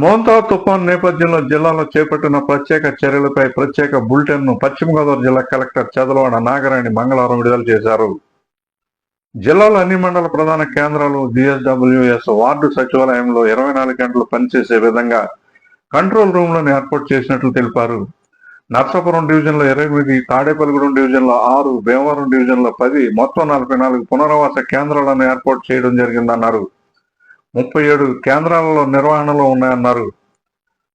మోంతా తుఫాన్ నేపథ్యంలో జిల్లాలో చేపట్టిన ప్రత్యేక చర్యలపై ప్రత్యేక బులెటిన్ను పశ్చిమ గోదావరి జిల్లా కలెక్టర్ చదలవాడ నాగరాణి మంగళవారం విడుదల చేశారు. జిల్లాలో అన్ని మండల ప్రధాన కేంద్రాలు డిఎస్డబ్ల్యూఎస్ వార్డు సచివాలయంలో ఇరవై నాలుగు గంటలు పనిచేసే విధంగా కంట్రోల్ రూమ్లను ఏర్పాటు చేసినట్లు తెలిపారు. నర్సాపురం డివిజన్లో ఇరవై ఎనిమిది తాడేపల్లిగూడెం డివిజన్లో ఆరు భీమవరం డివిజన్లో పది మొత్తం నలభై నాలుగు పునరావాస కేంద్రాలను ఏర్పాటు చేయడం జరిగిందన్నారు. ముప్పై ఏడు కేంద్రాలలో నిర్వహణలో ఉన్నాయన్నారు.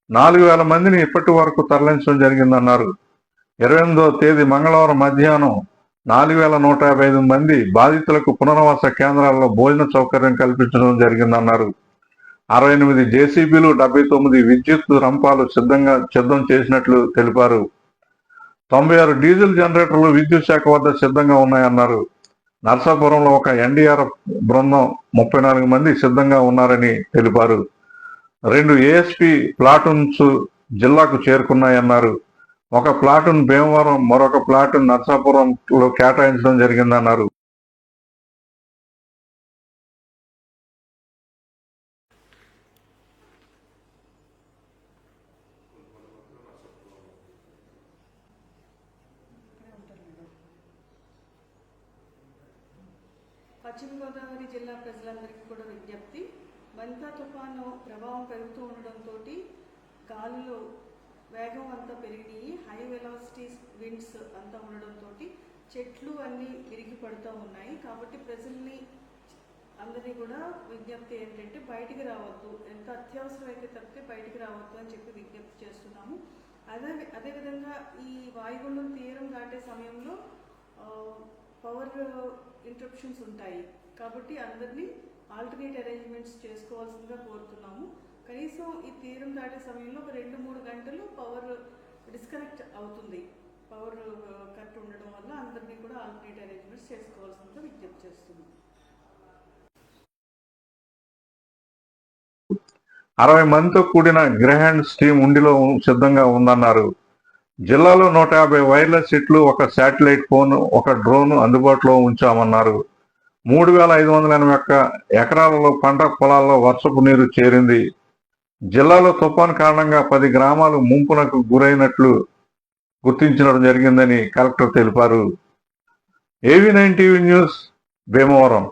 నాలుగు వేల మందిని ఇప్పటి వరకు తరలించడం జరిగిందన్నారు. ఇరవై ఎనిమిదో తేదీ మంగళవారం మధ్యాహ్నం నాలుగు వేల నూట యాభై ఐదు మంది బాధితులకు పునరావాస కేంద్రాల్లో భోజన సౌకర్యం కల్పించడం జరిగిందన్నారు. అరవై ఎనిమిది జేసీబీలు డెబ్బై తొమ్మిది విద్యుత్ రంపాలు సిద్ధంగా సిద్ధం చేసినట్లు తెలిపారు. తొంభై ఆరు డీజిల్ జనరేటర్లు విద్యుత్ శాఖ వద్ద సిద్ధంగా ఉన్నాయన్నారు. నర్సాపురంలో ఒక ఎన్డీఆర్ఎఫ్ బృందం ముప్పై నాలుగు మంది సిద్ధంగా ఉన్నారని తెలిపారు. రెండు ఏఎస్పీ ప్లాటూన్స్ జిల్లాకు చేరుకున్నాయన్నారు. ఒక ప్లాటూన్ భీమవరం మరొక ప్లాటూన్ నర్సాపురంలో కేటాయించడం జరిగిందన్నారు. పశ్చిమ గోదావరి జిల్లా ప్రజలందరికీ కూడా విజ్ఞప్తి. బంతా తుఫాను ప్రభావం పెరుగుతూ ఉండడంతో గాలులు వేగం అంతా పెరిగినాయి. హై వెలాసిటీస్ విండ్స్ అంతా ఉండడంతో చెట్లు అన్నీ విరిగి పడుతూ ఉన్నాయి. కాబట్టి ప్రజల్ని అందరినీ కూడా విజ్ఞప్తి ఏంటంటే బయటికి రావద్దు. ఎంత అత్యవసరమైతే తప్పితే బయటికి రావద్దు అని చెప్పి విజ్ఞప్తి చేస్తున్నాము. అదే అదేవిధంగా ఈ వాయుగుండం తీరం దాటే సమయంలో పవర్ ఇంటరప్షన్స్ ఉంటాయి. కాబట్టి అందరినీ ఆల్టర్నేట్ అరేంజ్మెంట్స్ చేసుకోవాల్సిందిగా కోరుతున్నాము. కనీసం ఈ తీరం దాటే సమయంలో ఒక రెండు మూడు గంటలు పవర్ డిస్కనెక్ట్ అవుతుంది. పవర్ కట్ uh, ఉండడం వల్ల అందరినీ కూడా ఆల్టర్నేట్ అరేంజ్మెంట్స్ చేసుకోవాల్సిందిగా విజ్ఞప్తి చేస్తున్నాం అరవై మందితో కూడిన గ్రహాండ్ స్టీమ్ ఉండిలో సిద్ధంగా ఉందన్నారు. జిల్లాలో నూట యాభై వైర్లెస్ సెట్లు ఒక శాటిలైట్ ఫోన్ ఒక డ్రోన్ అందుబాటులో ఉంచామన్నారు. మూడు వేల ఐదు వందల ఎనభై ఒక్క ఎకరాలలో పంట పొలాల్లో వర్షపు నీరు చేరింది. జిల్లాలో తుఫాన్ కారణంగా పది గ్రామాలు ముంపునకు గురైనట్లు గుర్తించడం జరిగిందని కలెక్టర్ తెలిపారు. ఏవి నైన్ టీవీ న్యూస్ భీమవరం.